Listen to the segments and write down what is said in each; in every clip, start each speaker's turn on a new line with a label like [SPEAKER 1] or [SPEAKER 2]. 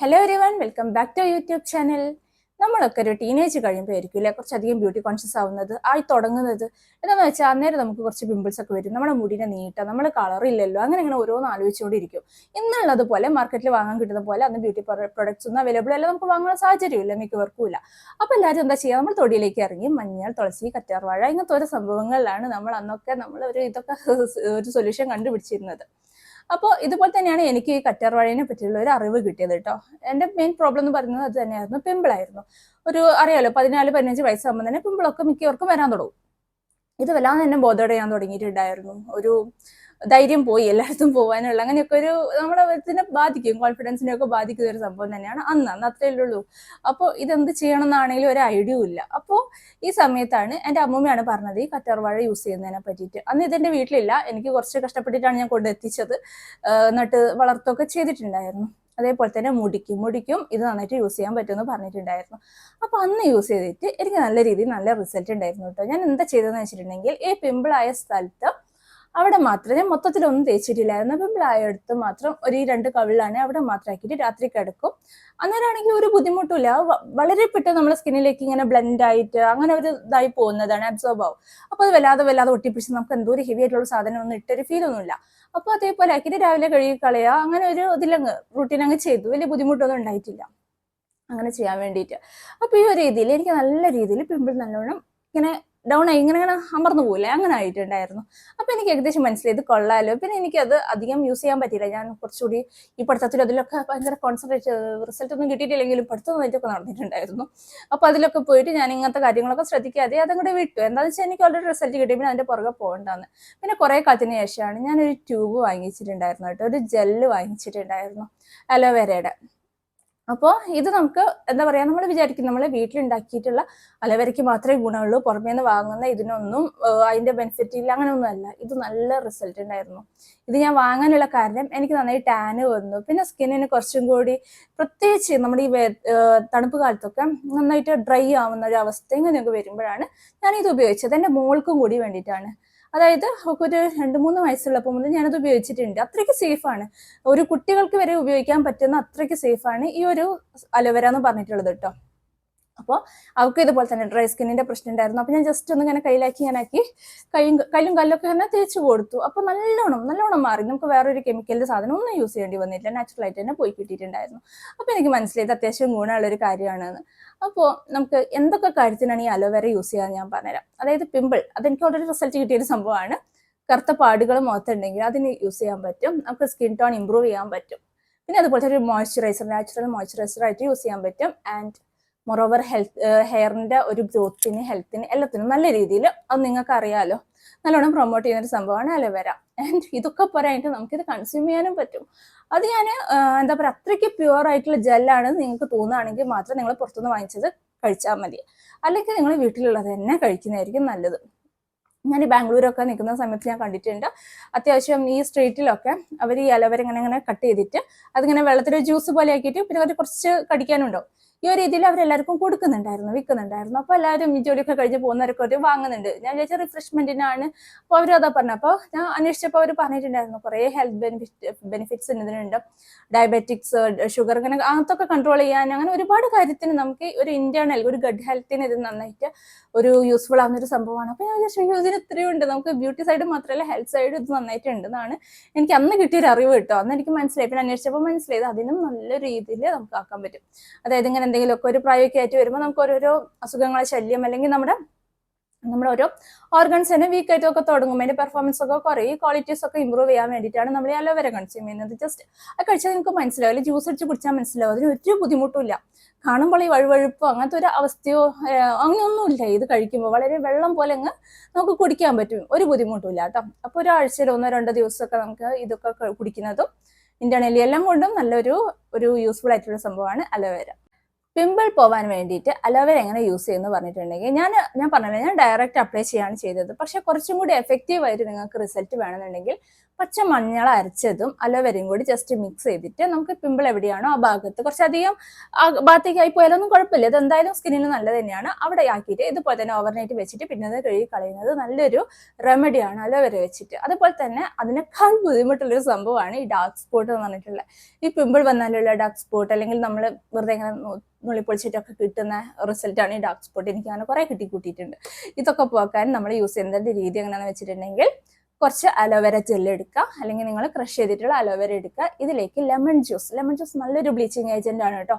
[SPEAKER 1] Hello everyone welcome back to YouTube channel നമ്മളൊക്കെ ഒരു teenage കഴിയുമ്പോൾ ആയിരിക്കില്ലേ കുറച്ചധികം ബ്യൂട്ടി കോൺഷ്യസ് ആവുന്നത് ആയി തുടങ്ങുന്നത്. എന്താണെന്ന് വെച്ചാൽ അന്നേരം നമുക്ക് കുറച്ച് പിമ്പിൾസ് ഒക്കെ വരും. നമ്മുടെ മുടിനെ നീട്ടം നമ്മൾ കളർ ഇല്ലല്ലോ അങ്ങനെ ഇങ്ങനെ ഓരോന്ന് ആലോചിച്ചുകൊണ്ടിരിക്കും. ഇന്നുള്ളത് പോലെ മാർക്കറ്റിൽ വാങ്ങാൻ കിട്ടുന്ന പോലെ അന്ന് ബ്യൂട്ടി പ്രൊഡക്ട്സ് ഒന്നും അവൈലബിൾ അല്ല നമുക്ക് വാങ്ങാൻ സാഹചര്യമില്ല മിക്കവർക്കും ഇല്ല. അപ്പോൾ എല്ലാവരും എന്താ ചെയ്യുക നമ്മൾ തൊടിയിലേക്ക് ഇറങ്ങി മഞ്ഞൾ തുളസി കറ്റാർവാഴ ഇങ്ങനത്തെ ഓരോ സംഭവങ്ങളിലാണ് നമ്മൾ അന്നൊക്കെ നമ്മൾ ഒരു ഇതൊക്കെ ഒരു സൊല്യൂഷൻ കണ്ടുപിടിച്ചിരുന്നത്. അപ്പോൾ ഇതുപോലെ തന്നെയാണ് എനിക്ക് ഈ കറ്റാർവാഴേനെ പറ്റിയുള്ള ഒരു അറിവ് കിട്ടിയത് കേട്ടോ. എന്റെ മെയിൻ പ്രോബ്ലം എന്ന് പറയുന്നത് അത് തന്നെയായിരുന്നു. പിമ്പിളായിരുന്നു ഒരു അറിയാലോ പതിനാല് പതിനഞ്ച് വയസ്സാകുമ്പോൾ തന്നെ പിമ്പിളൊക്കെ മിക്കവർക്കും വരാൻ തുടങ്ങും. ഇത് വല്ലാതെ തന്നെ ബോധോടെ ചെയ്യാൻ തുടങ്ങിയിട്ടുണ്ടായിരുന്നു. ഒരു ധൈര്യം പോയി എല്ലായിടത്തും പോകാനുള്ള അങ്ങനെയൊക്കെ ഒരു നമ്മുടെ ഇതിനെ ബാധിക്കും കോൺഫിഡൻസിനെ ഒക്കെ ബാധിക്കുന്ന ഒരു സംഭവം തന്നെയാണ് അന്ന് അന്ന് അത്രയേ ഉള്ളൂ. അപ്പോൾ ഇതെന്ത് ചെയ്യണം എന്നാണെങ്കിലും ഒരു ഐഡിയ ഇല്ല. അപ്പോൾ ഈ സമയത്താണ് എന്റെ അമ്മൂമ്മയാണ് പറഞ്ഞത് ഈ കറ്റാർവാഴ യൂസ് ചെയ്യുന്നതിനെ പറ്റിയിട്ട്. അന്ന് ഇതെന്റെ വീട്ടിലില്ല. എനിക്ക് കുറച്ച് കഷ്ടപ്പെട്ടിട്ടാണ് ഞാൻ കൊണ്ടെത്തിച്ചത്. എന്നിട്ട് വളർത്തൊക്കെ ചെയ്തിട്ടുണ്ടായിരുന്നു. അതേപോലെ തന്നെ മുടിക്കും. മുടിക്കും ഇത് നന്നായിട്ട് യൂസ് ചെയ്യാൻ പറ്റുമെന്ന് പറഞ്ഞിട്ടുണ്ടായിരുന്നു. അപ്പോൾ അന്ന് യൂസ് ചെയ്തിട്ട് എനിക്ക് നല്ല രീതിയിൽ നല്ല റിസൾട്ട് ഉണ്ടായിരുന്നു കേട്ടോ. ഞാൻ എന്താ ചെയ്തതെന്ന് വെച്ചിട്ടുണ്ടെങ്കിൽ ഈ പിമ്പിളായ സ്ഥലത്ത് അവിടെ മാത്രം. ഞാൻ മൊത്തത്തിലൊന്നും തേച്ചിട്ടില്ലായിരുന്നു. അപ്പം പ്രായമെടുത്ത് മാത്രം ഒരു രണ്ട് കവിളിലാണ് അവിടെ മാത്രം ആക്കിയിട്ട് രാത്രി കിടക്കും. അന്നേരമാണെങ്കിൽ ഒരു ബുദ്ധിമുട്ടില്ല വളരെ പെട്ടെന്ന് നമ്മുടെ സ്കിന്നിലേക്ക് ഇങ്ങനെ ബ്ലെൻഡ് ആയിട്ട് അങ്ങനെ ഒരു ഇതായി പോകുന്നതാണ് അബ്സോർബ് ആവും. അപ്പോൾ അത് വല്ലാതെ വല്ലാതെ ഒട്ടിപ്പിടിച്ച് നമുക്ക് എന്തോ ഒരു ഹെവി ആയിട്ടുള്ള സാധനം ഒന്നും ഇട്ടൊരു ഫീൽ ഒന്നുമില്ല. അപ്പോൾ അതേപോലെ ആക്കിയിട്ട് രാവിലെ കഴുകി കളയുക അങ്ങനെ ഒരു ഇതിലങ്ങ് റൂട്ടീൻ അങ്ങ് ചെയ്തു. വലിയ ബുദ്ധിമുട്ടൊന്നും ഉണ്ടായിട്ടില്ല. അങ്ങനെ ചെയ്യാൻ വേണ്ടിയിട്ട്. അപ്പോൾ ഈ ഒരു രീതിയിൽ എനിക്ക് നല്ല രീതിയിൽ പിമ്പിൾ നല്ലോണം ഇങ്ങനെ ഡൗൺ ആയി ഇങ്ങനെ ഇങ്ങനെ അമർന്നു പോകില്ലേ അങ്ങനെ ആയിട്ടുണ്ടായിരുന്നു. അപ്പോൾ എനിക്ക് ഏകദേശം മനസ്സിലായി ഇത് കൊള്ളാലോ. പിന്നെ അത് അധികം യൂസ് ചെയ്യാൻ പറ്റിയില്ല. ഞാൻ കുറച്ചുകൂടി ഈ പഠിത്തത്തിലും അതിലൊക്കെ ഭയങ്കര കോൺസെൻട്രേറ്റ് റിസൾട്ട് ഒന്നും കിട്ടിയിട്ടില്ലെങ്കിലും പഠിത്തം നന്നായിട്ടൊക്കെ നടന്നിട്ടുണ്ടായിരുന്നു. അപ്പോൾ അതിലൊക്കെ പോയിട്ട് ഞാൻ ഇങ്ങനത്തെ കാര്യങ്ങളൊക്കെ ശ്രദ്ധിക്കാതെ അതങ്ങോട്ട് വിട്ടു. എന്താണെന്ന് വെച്ചാൽ എനിക്ക് ഓൾറെഡി റിസൾട്ട് കിട്ടി. പിന്നെ അതിന്റെ പുറകെ പോകണ്ടെന്ന്. പിന്നെ കുറേ കാലത്തിന് ശേഷമാണ് ഞാനൊരു ട്യൂബ് വാങ്ങിച്ചിട്ടുണ്ടായിരുന്നു കേട്ടോ. ഒരു ജെല്ല് വാങ്ങിച്ചിട്ടുണ്ടായിരുന്നു. അലോവേരയുടെ അപ്പോൾ ഇത് നമുക്ക് എന്താ പറയുക നമ്മൾ വിചാരിക്കും നമ്മൾ വീട്ടിലുണ്ടാക്കിയിട്ടുള്ള അലവരയ്ക്ക് മാത്രമേ ഗുണമുള്ളൂ പുറമേ നിന്ന് വാങ്ങുന്ന ഇതിനൊന്നും അതിന്റെ ബെനിഫിറ്റ് ഇല്ല അങ്ങനെയൊന്നും അല്ല ഇത് നല്ല റിസൾട്ട് ഉണ്ടായിരുന്നു. ഇത് ഞാൻ വാങ്ങാനുള്ള കാരണം എനിക്ക് നന്നായി ടാന് വന്നു. പിന്നെ സ്കിന്നിന് കുറച്ചും കൂടി പ്രത്യേകിച്ച് നമ്മുടെ ഈ തണുപ്പ് കാലത്തൊക്കെ നന്നായിട്ട് ഡ്രൈ ആവുന്ന ഒരു അവസ്ഥ ഇങ്ങനെയൊക്കെ വരുമ്പോഴാണ് ഞാൻ ഇത് ഉപയോഗിച്ചത്. എന്റെ മോൾക്കും കൂടി വേണ്ടിയിട്ടാണ്. അതായത് ഒരു രണ്ട് മൂന്ന് വയസ്സുള്ളപ്പോൾ മുതൽ ഞാനത് ഉപയോഗിച്ചിട്ടുണ്ട്. അത്രയ്ക്ക് സേഫാണ് ഒരു കുട്ടികൾക്ക് വരെ ഉപയോഗിക്കാൻ പറ്റുന്ന അത്രയ്ക്ക് സേഫാണ് ഈ ഒരു അലോവേര എന്ന് പറഞ്ഞിട്ടുള്ളത് കേട്ടോ. അപ്പോൾ അവൾക്ക് ഇതുപോലെ തന്നെ ഡ്രൈ സ്കിന്നിന്റെ പ്രശ്നം ഉണ്ടായിരുന്നു അപ്പോൾ ഞാൻ ജസ്റ്റ് ഒന്ന് ഇങ്ങനെ കയ്യിലാക്കി ഇങ്ങനാക്കി കൈയും കല്ലും കല്ലൊക്കെ ഇങ്ങനെ തേച്ച് കൊടുത്തു. അപ്പോൾ നല്ലോണം നല്ലോണം മാറി. നമുക്ക് വേറൊരു കെമിക്കലിന്റെ സാധനം ഒന്നും യൂസ് ചെയ്യേണ്ടി വന്നില്ല. നാച്ചുറൽ ആയിട്ട് തന്നെ പോയി കിട്ടിയിട്ടുണ്ടായിരുന്നു. അപ്പോൾ എനിക്ക് മനസ്സിലായത് അത്യാവശ്യം ഗുണമുള്ള ഒരു കാര്യമാണെന്ന്. അപ്പോൾ നമുക്ക് എന്തൊക്കെ കാര്യത്തിനാണ് ഈ അലോവേര യൂസ് ചെയ്യാൻ ഞാൻ പറഞ്ഞുതരാം. അതായത് പിമ്പിൾ അതെനിക്ക് ഓൾറെഡി റിസൾട്ട് കിട്ടിയൊരു സംഭവമാണ്. കറുത്ത പാടുകൾ മുഖത്തുണ്ടെങ്കിൽ അതിന് യൂസ് ചെയ്യാൻ പറ്റും. നമുക്ക് സ്കിൻ ടോൺ ഇമ്പ്രൂവ് ചെയ്യാൻ പറ്റും. പിന്നെ അതുപോലത്തെ ഒരു മോയ്സ്ചറൈസർ നാച്ചുറൽ മോയ്സ്ചറൈസർ ആയിട്ട് യൂസ് ചെയ്യാൻ പറ്റും. ആൻഡ് മൊറോവർ ഹെൽത്ത് ഹെയറിന്റെ ഒരു ഗ്രോത്തിന് ഹെൽത്തിന് എല്ലാത്തിനും നല്ല രീതിയിൽ അത് നിങ്ങൾക്ക് അറിയാലോ നല്ലോണം പ്രൊമോട്ട് ചെയ്യുന്ന ഒരു സംഭവമാണ് അലോവേര ആൻഡ് ഇതൊക്കെ പറയാനായിട്ട് നമുക്കിത് കൺസ്യൂം ചെയ്യാനും പറ്റും. അത് ഞാൻ എന്താ പറയുക അത്രയ്ക്ക് പ്യുവർ ആയിട്ടുള്ള ജെല്ലാണ് നിങ്ങൾക്ക് തോന്നുകയാണെങ്കിൽ മാത്രം നിങ്ങൾ പുറത്തുനിന്ന് വാങ്ങിച്ചത് കഴിച്ചാൽ മതി. അല്ലെങ്കിൽ നിങ്ങൾ വീട്ടിലുള്ളത് തന്നെ കഴിക്കുന്നതായിരിക്കും നല്ലത്. ഞാൻ ഈ ബാംഗ്ലൂരൊക്കെ നിൽക്കുന്ന സമയത്ത് ഞാൻ കണ്ടിട്ടുണ്ട്. അത്യാവശ്യം ഈ സ്ട്രീറ്റിലൊക്കെ അവർ ഈ അലവര ഇങ്ങനെ ഇങ്ങനെ കട്ട് ചെയ്തിട്ട് അതിങ്ങനെ വെള്ളത്തിൽ ജ്യൂസ് പോലെ ആക്കിയിട്ട് പിന്നെ അവർ കുറച്ച് കടിക്കാനുണ്ടാവും. ഈ ഒരു രീതിയിൽ അവരെല്ലാവർക്കും കൊടുക്കുന്നുണ്ടായിരുന്നു വിൽക്കുന്നുണ്ടായിരുന്നു. അപ്പോൾ എല്ലാവരും ഈ ജോലിയൊക്കെ കഴിഞ്ഞ് പോകുന്നവരൊക്കെ അവർ വാങ്ങുന്നുണ്ട്. ഞാൻ വിചാരിച്ച റിഫ്രഷ്മെന്റിനാണ് അപ്പോൾ അവർ അതാ പറഞ്ഞു. അപ്പോൾ ഞാൻ അന്വേഷിച്ചപ്പോൾ അവർ പറഞ്ഞിട്ടുണ്ടായിരുന്നു കുറേ ഹെൽത്ത് ബെനിഫിറ്റ് ബെനിഫിറ്റ്സ് ഇതിനുണ്ട് ഡയബറ്റിക്സ് ഷുഗർ അങ്ങനെ അങ്ങനത്തൊക്കെ കൺട്രോൾ ചെയ്യാൻ അങ്ങനെ ഒരുപാട് കാര്യത്തിന് നമുക്ക് ഒരു ഇന്റേണൽ ഒരു ഗഡ് ഹെൽത്തിന് ഇത് നന്നായിട്ട് ഒരു യൂസ്ഫുൾ ആവുന്ന ഒരു സംഭവമാണ്. അപ്പോൾ ഞാൻ വിചാരിച്ചു "അയ്യോ, ഇതിന് ഇത്രയും ഉണ്ട്. നമുക്ക് ബ്യൂട്ടി സൈഡ് മാത്രമല്ല ഹെൽത്ത് സൈഡ് ഇത് നന്നായിട്ടുണ്ട് എന്നാണ് എനിക്ക് അന്ന് കിട്ടിയൊരു അറിവ് കിട്ടും. അന്ന് എനിക്ക് മനസ്സിലായി. പിന്നെ അന്വേഷിച്ചപ്പോൾ മനസ്സിലായത് അതിനും നല്ല രീതിയിൽ നമുക്ക് ആക്കാൻ പറ്റും. അതായത് ഇങ്ങനെ എന്തെങ്കിലുമൊക്കെ ഒരു പ്രായമൊക്കെ ആയിട്ട് വരുമ്പോൾ നമുക്ക് ഓരോരോ അസുഖങ്ങളെ ശല്യം അല്ലെങ്കിൽ നമ്മുടെ നമ്മുടെ ഓരോ ഓർഗൻസ് തന്നെ വീക്ക് ആയിട്ടൊക്കെ തുടങ്ങും. അതിന്റെ പെർഫോമൻസ് ഒക്കെ കുറയും. ക്വാളിറ്റീസ് ഒക്കെ ഇമ്പ്രൂവ് ചെയ്യാൻ വേണ്ടിയിട്ടാണ് നമ്മൾ ഈ അലോവേര കൺസ്യൂം ചെയ്യുന്നത്. ജസ്റ്റ് അത് കഴിച്ചാൽ നിങ്ങൾക്ക് മനസ്സിലാവും. അല്ലെങ്കിൽ ജ്യൂസ് അടിച്ച് കുടിച്ചാൽ മനസ്സിലാവും. അതിന് ഒരു ബുദ്ധിമുട്ടില്ല കാണുമ്പോൾ ഈ വഴുവഴുപ്പോ അങ്ങനത്തെ ഒരു അവസ്ഥയോ അങ്ങനെയൊന്നും അങ്ങനെയൊന്നുമില്ല. ഇത് കഴിക്കുമ്പോൾ വളരെ വെള്ളം പോലെ അങ്ങ് നമുക്ക് കുടിക്കാൻ പറ്റും. ഒരു ബുദ്ധിമുട്ടില്ല കേട്ടോ. അപ്പോൾ ഒരാഴ്ചയിൽ ഒന്നോ രണ്ടോ ദിവസമൊക്കെ നമുക്ക് ഇതൊക്കെ കുടിക്കുന്നതും ഇന്റേണലി എല്ലാം കൊണ്ടും നല്ലൊരു ഒരു യൂസ്ഫുൾ ആയിട്ടുള്ള സംഭവമാണ് അലോവേര പിമ്പിൾ പോവാൻ വേണ്ടിയിട്ട് അലോവേര എങ്ങനെ യൂസ് ചെയ്യുന്നു പറഞ്ഞിട്ടുണ്ടെങ്കിൽ ഞാൻ ഞാൻ പറഞ്ഞില്ല ഞാൻ ഡയറക്റ്റ് അപ്ലൈ ചെയ്യാണ് ചെയ്തത്. പക്ഷെ കുറച്ചും കൂടി എഫക്റ്റീവ് ആയിട്ട് നിങ്ങൾക്ക് റിസൾട്ട് വേണമെന്നുണ്ടെങ്കിൽ പച്ചമഞ്ഞൾ അരച്ചതും അലോവേരയും കൂടി ജസ്റ്റ് മിക്സ് ചെയ്തിട്ട് നമുക്ക് പിമ്പിൾ എവിടെയാണോ ആ ഭാഗത്ത് കുറച്ചധികം ആ ഭാഗത്തേക്ക് ആയി പോയാലൊന്നും കുഴപ്പമില്ല. ഇത് എന്തായാലും സ്കിന്നിന് നല്ലത് തന്നെയാണ്. അവിടെ ആക്കിയിട്ട് ഇതുപോലെ തന്നെ ഓവർനൈറ്റ് വെച്ചിട്ട് പിന്നെ അത് കഴുകി കളയുന്നത് നല്ലൊരു റെമഡിയാണ് അലോവേര വെച്ചിട്ട്. അതുപോലെ തന്നെ അതിനേക്കാൾ ബുദ്ധിമുട്ടുള്ളൊരു സംഭവമാണ് ഈ ഡാർക്ക് സ്പോട്ട് എന്ന് പറഞ്ഞിട്ടുള്ള. ഈ പിമ്പിൾ വന്നാലുള്ള ഡാർക്ക് സ്പോട്ട് അല്ലെങ്കിൽ നമ്മൾ വെറുതെ ഇങ്ങനെ നുള്ളി നുള്ളിപ്പൊളിച്ചിട്ടൊക്കെ കിട്ടുന്ന റിസൾട്ടാണ് ഈ ഡാർക്ക് സ്പോട്ട് എനിക്ക് അങ്ങനെ കുറേ കിട്ടി കൂട്ടിയിട്ടുണ്ട് ഇതൊക്കെ പോക്കാൻ നമ്മൾ യൂസ് ചെയ്യുന്ന രീതി എങ്ങനെയാണെന്ന് വെച്ചിട്ടുണ്ടെങ്കിൽ കുറച്ച് അലോവേര ജെല്ല് എടുക്കുക. അല്ലെങ്കിൽ നിങ്ങൾ ക്രഷ് ചെയ്തിട്ടുള്ള അലോവേര എടുക്കുക. ഇതിലേക്ക് ലെമൺ ജ്യൂസ് ലെമൺ ജ്യൂസ് നല്ലൊരു ബ്ലീച്ചിങ് ഏജന്റ് ആണ് കേട്ടോ.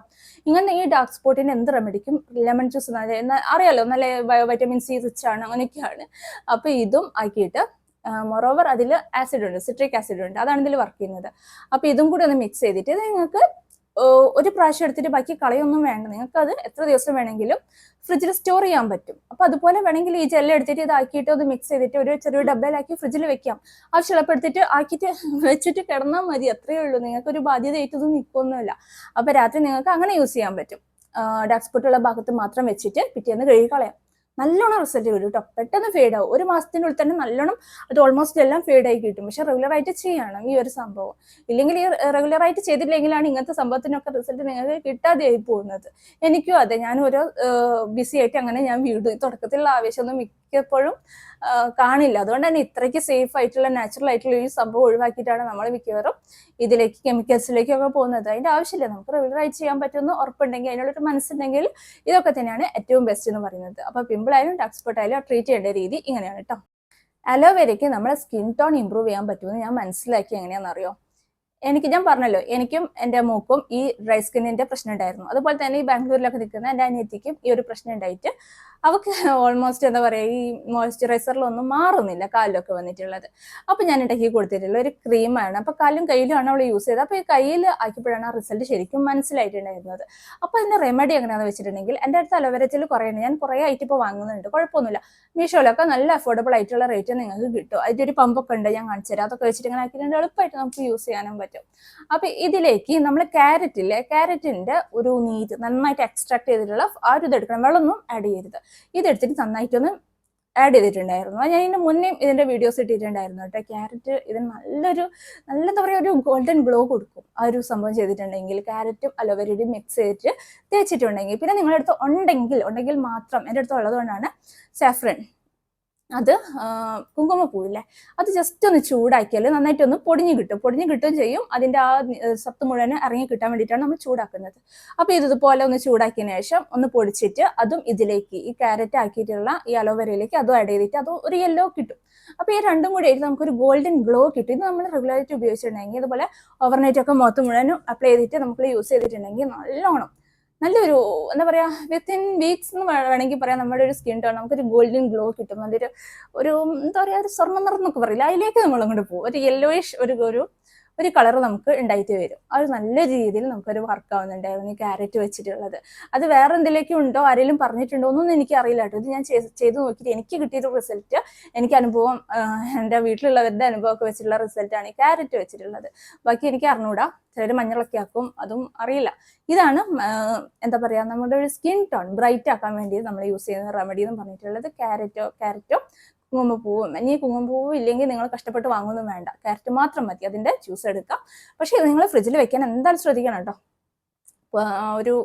[SPEAKER 1] ഇങ്ങനെ ഈ ഡാർക്ക് സ്പോട്ടിന് എന്ത് റെമഡിക്കും ലെമൺ ജ്യൂസ് അറിയാലോ നല്ല വൈറ്റമിൻ സി റിച്ച് ആണ് അങ്ങനെയൊക്കെയാണ്. അപ്പൊ ഇതും ആക്കിയിട്ട് മൊറോവർ അതിൽ ആസിഡ് ഉണ്ട് സിട്രിക് ആസിഡ് ഉണ്ട്. അതാണ് ഇതിൽ വർക്ക് ചെയ്യുന്നത്. അപ്പൊ ഇതും കൂടി ഒന്ന് മിക്സ് ചെയ്തിട്ട് നിങ്ങൾക്ക് ഒരു പ്രാവശ്യം എടുത്തിട്ട് ബാക്കി കളയൊന്നും വേണ്ട. നിങ്ങൾക്ക് അത് എത്ര ദിവസം വേണമെങ്കിലും ഫ്രിഡ്ജിൽ സ്റ്റോർ ചെയ്യാൻ പറ്റും. അപ്പൊ അതുപോലെ വേണമെങ്കിൽ ഈ ജെല്ല് എടുത്തിട്ട് ഇതാക്കിയിട്ട് അത് മിക്സ് ചെയ്തിട്ട് ഒരു ചെറിയ ഡബ്ബയിലാക്കി ഫ്രിഡ്ജിൽ വെക്കാം. ആ എടുത്തിട്ട് ആക്കിയിട്ട് വെച്ചിട്ട് കിടന്നാൽ മതി. അത്രയേ ഉള്ളൂ. നിങ്ങൾക്ക് ഒരു ബാധ്യത ഏറ്റതൊന്നും നിൽക്കൊന്നുമില്ല. അപ്പൊ രാത്രി നിങ്ങൾക്ക് അങ്ങനെ യൂസ് ചെയ്യാൻ പറ്റും. ഡാക്സ്പോർട്ടുള്ള ഭാഗത്ത് മാത്രം വെച്ചിട്ട് പിറ്റേന്ന് കഴുകി കളയാം. നല്ലോണം റിസൾട്ട് വരും കേട്ടോ പെട്ടെന്ന് ഫേഡ് ആവും. ഒരു മാസത്തിനുള്ളിൽ തന്നെ നല്ലോണം അത് ഓൾമോസ്റ്റ് എല്ലാം ഫേഡ് ആയി കിട്ടും. പക്ഷെ റെഗുലർ ആയിട്ട് ചെയ്യണം ഈ ഒരു സംഭവം. ഇല്ലെങ്കിൽ ഈ റെഗുലർ ആയിട്ട് ചെയ്തില്ലെങ്കിലാണ് ഇങ്ങനത്തെ സംഭവത്തിനൊക്കെ റിസൾട്ട് നിങ്ങൾക്ക് കിട്ടാതെയായി പോകുന്നത്. എനിക്കും അതെ. ഞാൻ ഓരോ ബിസി ആയിട്ട് അങ്ങനെ ഞാൻ വീട് തുടക്കത്തിലുള്ള ആവേശമൊന്നും മിക്കപ്പോഴും കാണില്ല. അതുകൊണ്ട് തന്നെ ഇത്രയ്ക്ക് സേഫ് ആയിട്ടുള്ള നാച്ചുറൽ ആയിട്ടുള്ള ഈ സംഭവം ഒഴിവാക്കിയിട്ടാണ് നമ്മൾ മിക്കവാറും ഇതിലേക്ക് കെമിക്കൽസിലേക്കൊക്കെ പോകുന്നത്. അതിന്റെ ആവശ്യമില്ല. നമുക്ക് റെഗുലർ ആയിട്ട് ചെയ്യാൻ പറ്റുമെന്ന് ഉറപ്പുണ്ടെങ്കിൽ അതിനുള്ളൊരു മനസ്സുണ്ടെങ്കിൽ ഇതൊക്കെ തന്നെയാണ് ഏറ്റവും ബെസ്റ്റ് എന്ന് പറയുന്നത്. അപ്പോൾ ഡാർക്ക് ആയാലും ട്രീറ്റ് ചെയ്യേണ്ട രീതി ഇങ്ങനെയാണ് കേട്ടോ അലോവേരയ്ക്ക് നമ്മുടെ സ്കിൻ ടോൺ ഇമ്പ്രൂവ് ചെയ്യാൻ പറ്റുമെന്ന് ഞാൻ മനസ്സിലാക്കി എങ്ങനെയാണെന്ന് അറിയോ എനിക്ക് ഞാൻ പറഞ്ഞല്ലോ എനിക്കും എന്റെ മൂക്കും ഈ ഡ്രൈ സ്കിന്നിന്റെ പ്രശ്നം ഉണ്ടായിരുന്നു അതുപോലെ തന്നെ ഈ ബാംഗ്ലൂരിലൊക്കെ നിൽക്കുന്ന എന്റെ അനിയത്തിക്കും ഈ ഒരു പ്രശ്നം ഉണ്ടായിട്ട് അവക്ക് ഓൾമോസ്റ്റ് എന്താ പറയുക ഈ മോയ്സ്ചറൈസറിലൊന്നും മാറുന്നില്ല കാലിലൊക്കെ വന്നിട്ടുള്ളത്. അപ്പൊ ഞാൻ ഉണ്ടാക്കി കൊടുത്തിട്ടുള്ള ഒരു ക്രീമാണ് അപ്പൊ കാലും കയ്യിലുമാണ് അവൾ യൂസ് ചെയ്തത്. അപ്പോൾ ഈ കയ്യിൽ ആക്കിയപ്പോഴാണ് ആ റിസൾട്ട് ശരിക്കും മനസ്സിലായിട്ടുണ്ടായിരുന്നത്. അപ്പോൾ അതിന്റെ റെമഡി എങ്ങനെയാണെന്ന് വെച്ചിട്ടുണ്ടെങ്കിൽ എന്റെ അടുത്ത് അലവരച്ചിൽ കുറേ ഞാൻ കുറേ ആയിട്ട് ഇപ്പോൾ വാങ്ങുന്നുണ്ട്. കുഴപ്പമൊന്നുമില്ല. മീഷോയിലൊക്കെ നല്ല അഫോർഡബിൾ ആയിട്ടുള്ള റേറ്റ് നിങ്ങൾക്ക് കിട്ടും. അതിന്റെ ഒരു പമ്പൊക്കെ ഉണ്ട് ഞാൻ കാണിച്ചു തരാം അതൊക്കെ വെച്ചിട്ട് ഇങ്ങനെ ആക്കിയിട്ടുണ്ട്. എളുപ്പമായിട്ട് നമുക്ക് യൂസ് ചെയ്യാനും പറ്റും. അപ്പൊ ഇതിലേക്ക് നമ്മൾ ക്യാരറ്റിൽ ക്യാരറ്റിന്റെ ഒരു നീര് നന്നായിട്ട് എക്സ്ട്രാക്ട് ചെയ്തിട്ടുള്ള ആ ഒരു ഇതെടുക്കണം വെള്ളമൊന്നും ആഡ് ചെയ്യരുത്. ഇതെടുത്തിട്ട് നന്നായിട്ടൊന്ന് ആഡ് ചെയ്തിട്ടുണ്ടായിരുന്നു. ഞാൻ ഇതിന് മുന്നേ ഇതിന്റെ വീഡിയോസ് ഇട്ടിട്ടുണ്ടായിരുന്നു കേട്ടോ. ക്യാരറ്റ് ഇതിന് നല്ലൊരു നല്ല എന്താ പറയുക ഒരു ഗോൾഡൻ ഗ്ലോ കൊടുക്കും. ആ ഒരു സംഭവം ചെയ്തിട്ടുണ്ടെങ്കിൽ ക്യാരറ്റും അലോവേരയും മിക്സ് ചെയ്തിട്ട് തേച്ചിട്ടുണ്ടെങ്കിൽ. പിന്നെ നിങ്ങളുടെ അടുത്ത് ഉണ്ടെങ്കിൽ ഉണ്ടെങ്കിൽ മാത്രം എന്റെ അടുത്ത് ഉള്ളതുകൊണ്ടാണ് സാഫ്രൻ അത് കുങ്കുമപ്പൂ കുങ്കുമപ്പൂവില്ലേ? അത് ജസ്റ്റ് ഒന്ന് ചൂടാക്കിയാൽ നന്നായിട്ടൊന്ന് പൊടിഞ്ഞു കിട്ടും. പൊടിഞ്ഞു കിട്ടുകയും ചെയ്യും. അതിന്റെ ആ സത്ത് മുഴുവൻ ഇറങ്ങി കിട്ടാൻ വേണ്ടിയിട്ടാണ് നമ്മൾ ചൂടാക്കുന്നത്. അപ്പോൾ ഇത് ഇതുപോലെ ഒന്ന് ചൂടാക്കിയതിന് ശേഷം ഒന്ന് പൊടിച്ചിട്ട് അതും ഇതിലേക്ക് ഈ ക്യാരറ്റ് ആക്കിയിട്ടുള്ള ഈ അലോവേരയിലേക്ക് അതും ആഡ് ചെയ്തിട്ട് അതും ഒരു യെല്ലോ കിട്ടും. അപ്പോൾ ഈ രണ്ടും കൂടി ആയിട്ട് നമുക്കൊരു ഗോൾഡൻ ഗ്ലോ കിട്ടും. ഇത് നമ്മൾ റെഗുലറായിട്ട് ഉപയോഗിച്ചിട്ടുണ്ടെങ്കിൽ അതുപോലെ ഓവർനൈറ്റ് ഒക്കെ മുഖത്ത് മുഴുവനും അപ്ലൈ ചെയ്തിട്ട് നമുക്ക് യൂസ് ചെയ്തിട്ടുണ്ടെങ്കിൽ നല്ലോണം നല്ലൊരു എന്താ പറയാ വിത്തിൻ വീക്സ് എന്ന് വേണമെങ്കിൽ പറയാം നമ്മുടെ ഒരു സ്കിൻ ടോൺ നമുക്കൊരു ഗോൾഡൻ ഗ്ലോ കിട്ടും. അതൊരു ഒരു എന്താ പറയാ ഒരു സ്വർണ നിറം എന്നൊക്കെ പറയില്ല? അതിലേക്ക് നമ്മൾ അങ്ങോട്ട് പോകും. ഒരു യെല്ലോയിഷ് ഒരു ഒരു ഒരു കളർ നമുക്ക് ഉണ്ടായിട്ട് വരും. അത് നല്ല രീതിയിൽ നമുക്കൊരു വർക്ക് ആവുന്നുണ്ടായിരുന്നു ഈ ക്യാരറ്റ് വെച്ചിട്ടുള്ളത്. അത് വേറെ എന്തിലേക്കും ഉണ്ടോ? ആരെങ്കിലും പറഞ്ഞിട്ടുണ്ടോ? എന്നൊന്നും എനിക്ക് അറിയില്ല കേട്ടോ. ഇത് ഞാൻ ചെയ്ത് നോക്കിയിട്ട് എനിക്ക് കിട്ടിയൊരു റിസൾട്ട് എനിക്ക് അനുഭവം എന്റെ വീട്ടിലുള്ളവരുടെ അനുഭവമൊക്കെ വെച്ചിട്ടുള്ള റിസൾട്ടാണ് ഈ ക്യാരറ്റ് വെച്ചിട്ടുള്ളത്. ബാക്കി എനിക്ക് അറിഞ്ഞൂടാ. ചിലർ മഞ്ഞളൊക്കെ ആക്കും. അതും അറിയില്ല. ഇതാണ് എന്താ പറയാ നമ്മുടെ ഒരു സ്കിൻ ടോൺ ബ്രൈറ്റ് ആക്കാൻ വേണ്ടി നമ്മൾ യൂസ് ചെയ്യുന്ന റെമഡി എന്ന് പറഞ്ഞിട്ടുള്ളത്. ക്യാരറ്റോ ക്യാരറ്റോ കുങ്കുമപ്പൂവും ഇനി കുങ്കുമപ്പൂവ് ഇല്ലെങ്കിൽ നിങ്ങൾ കഷ്ടപ്പെട്ട് വാങ്ങുന്നതും വേണ്ട. ക്യാരറ്റ് മാത്രം മതി. അതിന്റെ ജ്യൂസ് എടുക്കാം. പക്ഷേ നിങ്ങൾ ഫ്രിഡ്ജിൽ വെക്കാൻ എന്തായാലും ശ്രദ്ധിക്കണം കേട്ടോ. ഒരു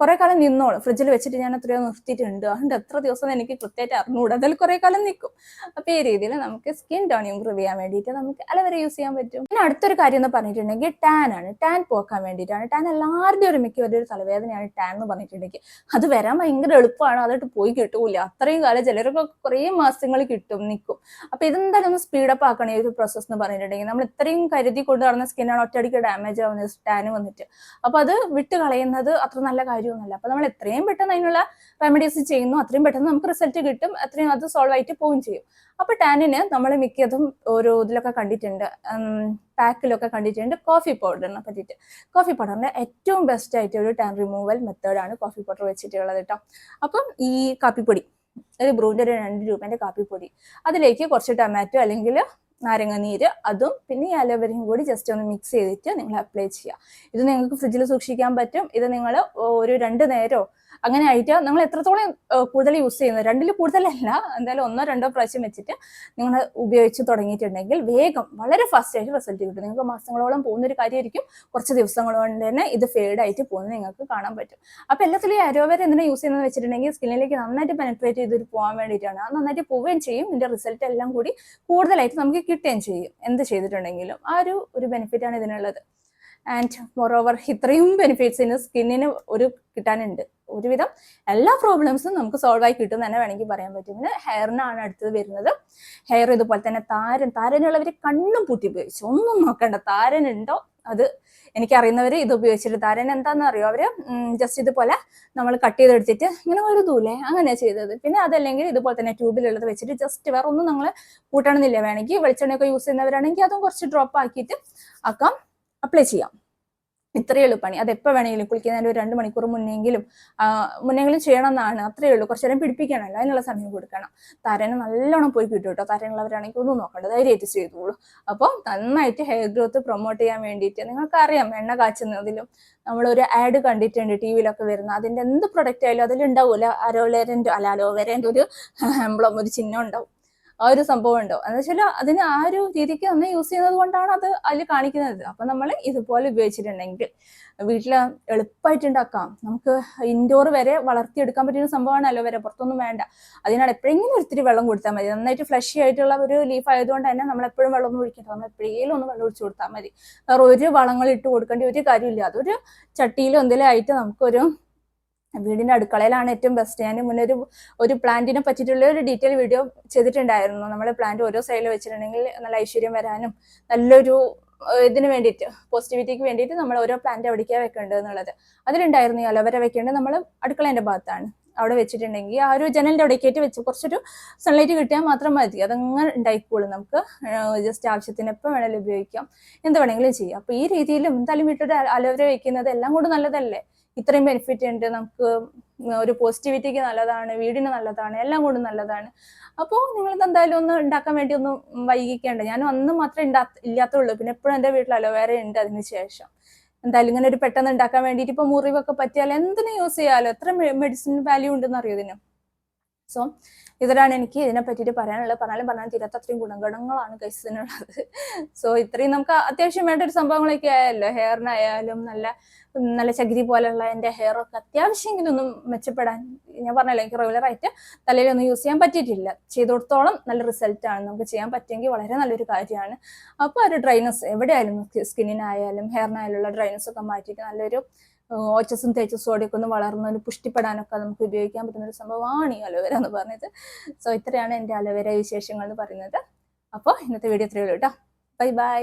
[SPEAKER 1] കുറെ കാലം നിന്നോളും. ഫ്രിഡ്ജിൽ വെച്ചിട്ട് ഞാൻ എത്രയോ നിർത്തിയിട്ടുണ്ട്. അതുകൊണ്ട് എത്ര ദിവസം എനിക്ക് കൃത്യമായിട്ട് അറിഞ്ഞുകൂടാ. അതിൽ കുറെ കാലം നിൽക്കും അപ്പൊ ഈ രീതിയിൽ നമുക്ക് സ്കിൻ ടോൺ ഇംപ്രൂവ് ചെയ്യാൻ വേണ്ടിയിട്ട് നമുക്ക് അലവരെ യൂസ് ചെയ്യാൻ പറ്റും. പിന്നെ അടുത്തൊരു കാര്യം എന്ന് പറഞ്ഞിട്ടുണ്ടെങ്കിൽ ടാൻ ആണ്. ടാൻ പോക്കാൻ വേണ്ടിയിട്ടാണ്. ടാൻ എല്ലാവരുടെയും ഒരു മിക്ക ഒരു തലവേദനയാണ് ടാൻ എന്ന് പറഞ്ഞിട്ടുണ്ടെങ്കിൽ. അത് വരാൻ ഭയങ്കര എളുപ്പമാണ്. അതായിട്ട് പോയി കിട്ടൂല. അത്രയും കാലം ചിലരൊക്കെ കുറേ മാസങ്ങൾ കിട്ടും നിൽക്കും അപ്പൊ ഇതെന്തായാലും ഒന്ന് സ്പീഡപ്പ് ആക്കണം ഈ ഒരു പ്രോസസ്സ് എന്ന് പറഞ്ഞിട്ടുണ്ടെങ്കിൽ. നമ്മൾ ഇത്രയും കരുതി കൊണ്ട് നടന്ന സ്കിന്നാണ് ഒറ്റയടിക്ക് ഡാമേജ് ആവുന്നത് ടാൻ വന്നിട്ട്. അപ്പൊ അത് വിട്ട് കളയുന്നത് അത്ര നല്ല കാര്യമൊന്നുമല്ല. അപ്പൊ നമ്മൾ എത്രയും പെട്ടെന്ന് അതിനുള്ള റെമഡീസ് ചെയ്യുന്നു അത്രയും പെട്ടെന്ന് നമുക്ക് റിസൾട്ട് കിട്ടും അത്രയും അത് സോൾവ് ആയിട്ട് പോവുകയും ചെയ്യും. അപ്പൊ ടാനിന് നമ്മൾ മിക്കതും ഒരു ഇതിലൊക്കെ കണ്ടിട്ടുണ്ട്. പാക്കിലൊക്കെ കണ്ടിട്ടുണ്ട് കോഫി പൗഡറിനെ പറ്റിയിട്ട്. കോഫി പൗഡറിന്റെ ഏറ്റവും ബെസ്റ്റ് ആയിട്ട് ഒരു ടാൻ റിമൂവൽ മെത്തേഡാണ് കോഫി പൗഡർ വെച്ചിട്ടുള്ളത് കേട്ടോ അപ്പം ഈ കാപ്പിപ്പൊടി ഒരു ബ്രൂവിന്റെ ഒരു രണ്ട് രൂപേന്റെ കാപ്പിപ്പൊടി അതിലേക്ക് കുറച്ച് ടൊമാറ്റോ അല്ലെങ്കിൽ നാരങ്ങ നീര് അതും പിന്നെ ഈ അലോവേരയും കൂടി ജസ്റ്റ് ഒന്ന് മിക്സ് ചെയ്തിട്ട് നിങ്ങൾ അപ്ലൈ ചെയ്യുക. ഇത് നിങ്ങൾക്ക് ഫ്രിഡ്ജിൽ സൂക്ഷിക്കാൻ പറ്റും. ഇത് നിങ്ങൾ ഒരു രണ്ട് നേരോ അങ്ങനെ ആയിട്ട് നിങ്ങൾ എത്രത്തോളം കൂടുതൽ യൂസ് ചെയ്യുന്നത് രണ്ടിൽ കൂടുതലല്ല എന്തായാലും ഒന്നോ രണ്ടോ പ്രാവശ്യം വെച്ചിട്ട് നിങ്ങൾ ഉപയോഗിച്ച് തുടങ്ങിയിട്ടുണ്ടെങ്കിൽ വേഗം വളരെ ഫാസ്റ്റ് ആയിട്ട് റിസൾട്ട് കിട്ടും. നിങ്ങൾക്ക് മാസങ്ങളോളം പോകുന്ന ഒരു കാര്യമായിരിക്കും. കുറച്ച് ദിവസങ്ങൾ കൊണ്ട് തന്നെ ഇത് ഫേഡ് ആയിട്ട് പോകുന്നത് നിങ്ങൾക്ക് കാണാൻ പറ്റും. അപ്പോൾ എല്ലാത്തിലും ഈ അരോവേര എന്തിനാ യൂസ് ചെയ്യുന്നത് വെച്ചിട്ടുണ്ടെങ്കിൽ സ്കിന്നിലേക്ക് നന്നായിട്ട് പെനട്രേറ്റ് ചെയ്തിട്ട് പോകാൻ വേണ്ടിയിട്ടാണ്. അത് നന്നായിട്ട് പോവുകയും ചെയ്യും. ഇതിന്റെ റിസൾട്ട് എല്ലാം കൂടി കൂടുതലായിട്ട് നമുക്ക് കിട്ടുകയും ചെയ്യും. എന്ത് ചെയ്തിട്ടുണ്ടെങ്കിലും ആ ഒരു ഒരു ബെനിഫിറ്റ് ആണ് ഇതിനുള്ളത്. ആൻഡ് മോറോവർ ഇത്രയും ബെനിഫിറ്റ്സ് ഇതിന് സ്കിന്നിന് ഒരു കിട്ടാനുണ്ട്. ഒരുവിധം എല്ലാ പ്രോബ്ലംസും നമുക്ക് സോൾവ് ആയി കിട്ടും തന്നെ വേണമെങ്കിൽ പറയാൻ പറ്റും. പിന്നെ ഹെയറിനാണ് അടുത്തത് വരുന്നത്. ഹെയർ ഇതുപോലെ തന്നെ താരൻ താരനുള്ളവർ കണ്ണും പൂട്ടി ഉപയോഗിച്ചു. ഒന്നും നോക്കണ്ട. താരനുണ്ടോ? അത് എനിക്കറിയുന്നവർ ഇത് ഉപയോഗിച്ചിട്ട് താരൻ എന്താണെന്ന് അറിയോ? അവർ ജസ്റ്റ് ഇതുപോലെ നമ്മൾ കട്ട് ചെയ്തെടുത്തിട്ട് ഇങ്ങനെ ഒരു അങ്ങനെ ചെയ്തത്. പിന്നെ അതല്ലെങ്കിൽ ഇതുപോലെ തന്നെ ട്യൂബിലുള്ളത് വെച്ചിട്ട് ജസ്റ്റ് വേറെ ഒന്നും നമ്മൾ കൂട്ടണമെന്നില്ല വേണമെങ്കിൽ വെളിച്ചെണ്ണയൊക്കെ യൂസ് ചെയ്യുന്നവരാണെങ്കിൽ അതും കുറച്ച് ഡ്രോപ്പ് ആക്കിയിട്ട് ആക്കാം അപ്ലൈ ചെയ്യാം. ഇത്രയേ ഉള്ളൂ പണി. അത് എപ്പോൾ വേണമെങ്കിലും കുളിക്കുന്നതിന് ഒരു രണ്ട് മണിക്കൂർ മുന്നെങ്കിലും മുന്നെങ്കിലും ചെയ്യണം എന്നാണ് അത്രയേ ഉള്ളൂ. കുറച്ച് നേരം പിടിപ്പിക്കണമല്ലോ. അതിനുള്ള സമയം കൊടുക്കണം. താരന് നല്ലോണം പോയി കിട്ടും കേട്ടോ. താരനുള്ളവരാണെങ്കിൽ ഒന്നും നോക്കണ്ട. ധൈര്യമായിട്ട് ചെയ്തോളൂ. അപ്പോൾ നന്നായിട്ട് ഹെയർ ഗ്രോത്ത് പ്രൊമോട്ട് ചെയ്യാൻ വേണ്ടിയിട്ട് നിങ്ങൾക്കറിയാം എണ്ണ കാച്ചുന്നതിലും നമ്മളൊരു ആഡ് കണ്ടിട്ടുണ്ട് ടി വിയിലൊക്കെ വരുന്ന. അതിന്റെ എന്ത് പ്രൊഡക്റ്റ് ആയാലും അതിലുണ്ടാവില്ല അരോവേരന്റെ അല്ല അലോവേരന്റെ ഒരു എംബ്ലം ഒരു ചിഹ്നം ഉണ്ടാവും. ആ ഒരു സംഭവം ഉണ്ടോ? എന്ന് വെച്ചാൽ അതിന് ആ ഒരു രീതിക്ക് നമ്മൾ യൂസ് ചെയ്യുന്നത് കൊണ്ടാണ് അത് അതിൽ കാണിക്കുന്നത്. അപ്പൊ നമ്മൾ ഇതുപോലെ ഉപയോഗിച്ചിട്ടുണ്ടെങ്കിൽ വീട്ടിൽ എളുപ്പമായിട്ട് ഉണ്ടാക്കാം. നമുക്ക് ഇൻഡോർ വരെ വളർത്തിയെടുക്കാൻ പറ്റുന്ന സംഭവമാണ് അലോവേര പുറത്തൊന്നും വേണ്ട. അതിനാണ് എപ്പോഴെങ്കിലും ഒത്തിരി വെള്ളം കൊടുത്താൽ മതി. നന്നായിട്ട് ഫ്ലഷി ആയിട്ടുള്ള ഒരു ലീഫ് ആയതുകൊണ്ട് തന്നെ നമ്മൾ എപ്പോഴും വെള്ളം ഒന്നും ഒഴിക്കണ്ട. നമ്മൾ എപ്പോഴേലും ഒന്ന് വെള്ളം ഒഴിച്ചു കൊടുത്താൽ മതി. വേറെ ഒരു വളങ്ങൾ ഇട്ട് കൊടുക്കേണ്ട ഒരു കാര്യമില്ല. അതൊരു ചട്ടിയിലോ എന്തെങ്കിലും ആയിട്ട് നമുക്കൊരു വീടിന്റെ അടുക്കളയിലാണ് ഏറ്റവും ബെസ്റ്റ് ഞാൻ മുന്നേ ഒരു ഒരു പ്ലാന്റിനെ പറ്റിയിട്ടുള്ള ഒരു ഡീറ്റെയിൽ വീഡിയോ ചെയ്തിട്ടുണ്ടായിരുന്നു. നമ്മൾ പ്ലാന്റ് ഓരോ സൈഡിൽ വെച്ചിട്ടുണ്ടെങ്കിൽ നല്ല ഐശ്വര്യം വരാനും നല്ലൊരു ഇതിന് വേണ്ടിയിട്ട് പോസിറ്റിവിറ്റിക്ക് വേണ്ടിയിട്ട് നമ്മൾ ഓരോ പ്ലാന്റ് എവിടേക്കാണ് വെക്കേണ്ടത് എന്നുള്ളത്. അതിലുണ്ടായിരുന്നു ഈ അലവര വെക്കേണ്ടത് നമ്മൾ അടുക്കളേന്റെ ഭാഗത്താണ്. അവിടെ വെച്ചിട്ടുണ്ടെങ്കിൽ ആ ഒരു ജനലിന്റെ അവിടേക്കായിട്ട് വെച്ച് കുറച്ചൊരു സൺലൈറ്റ് കിട്ടിയാൽ മാത്രം മതി. അതങ്ങനെ ഉണ്ടായിക്കോളും നമുക്ക്. ജസ്റ്റ് ആവശ്യത്തിന് എപ്പോൾ വേണമെങ്കിലും ഉപയോഗിക്കാം. എന്ത് വേണമെങ്കിലും ചെയ്യാം. അപ്പൊ ഈ രീതിയിലും എന്തായാലും വീട്ടിൽ അലോവര വെക്കുന്നത് എല്ലാം കൂടെ നല്ലതല്ലേ? ഇത്രയും ബെനിഫിറ്റ് ഉണ്ട് നമുക്ക് ഒരു പോസിറ്റിവിറ്റിക്ക് നല്ലതാണ് വീടിന് നല്ലതാണ് എല്ലാം കൊണ്ട് നല്ലതാണ്. അപ്പോൾ നിങ്ങൾ എന്തായാലും ഒന്ന് ഉണ്ടാക്കാൻ വേണ്ടി ഒന്ന് വൈകിക്കേണ്ട. ഞാൻ അന്ന് മാത്രമേ ഉണ്ടാ ഇല്ലാത്തുള്ളൂ. പിന്നെ എപ്പോഴും എന്റെ വീട്ടിൽ അലോവേര ഉണ്ട് അതിന് ശേഷം. എന്തായാലും ഇങ്ങനെ ഒരു പെട്ടെന്ന് ഉണ്ടാക്കാൻ വേണ്ടിയിട്ട് ഇപ്പോൾ മുറിവൊക്കെ പറ്റിയാൽ എന്തിനു യൂസ് ചെയ്യാലോ? എത്ര മെഡിസിൻ വാല്യൂ ഉണ്ടെന്ന് അറിയോ ഇതിന്? സോ ഇതാണ് എനിക്ക് ഇതിനെ പറ്റിയിട്ട് പറയാനുള്ളത്. പറഞ്ഞാലും പറഞ്ഞാൽ തീരാത്ത അത്രയും ഗുണഗണങ്ങളാണ് കൈസിനുള്ളത് സോ ഇത്രയും നമുക്ക് അത്യാവശ്യം വേണ്ട ഒരു സംഭവങ്ങളൊക്കെ ആയാലോ ഹെയറിനായാലും നല്ല നല്ല ചകിരി പോലെയുള്ള എന്റെ ഹെയർ ഒക്കെ അത്യാവശ്യമെങ്കിലും ഒന്നും മെച്ചപ്പെടാൻ ഞാൻ പറഞ്ഞല്ലോ എനിക്ക് റെഗുലർ ആയിട്ട് തലയിലൊന്നും യൂസ് ചെയ്യാൻ പറ്റിയിട്ടില്ല. ചെയ്തോടത്തോളം നല്ല റിസൾട്ട് ആണ് നമുക്ക് ചെയ്യാൻ പറ്റുമെങ്കിൽ വളരെ നല്ലൊരു കാര്യമാണ്. അപ്പോൾ ഒരു ഡ്രൈനസ് എവിടെയായാലും സ്കിന്നിനായാലും ഹെയറിനായാലുള്ള ഡ്രൈനസ് ഒക്കെ മാറ്റിയിട്ട് നല്ലൊരു ഓച്ചസും തേച്ചസും ഒക്കെ ഒന്ന് വളർന്നൊരു പുഷ്ടിപ്പെടാനൊക്കെ നമുക്ക് ഉപയോഗിക്കാൻ പറ്റുന്ന ഒരു സംഭവമാണ് ഈ അലോവേര എന്ന് പറഞ്ഞത്. സോ ഇത്രയാണ് എന്റെ അലോവേര വിശേഷങ്ങൾ എന്ന് പറയുന്നത്. അപ്പോൾ ഇന്നത്തെ വീഡിയോ ഇത്രയേ ഉള്ളൂ കേട്ടോ ബൈ ബൈ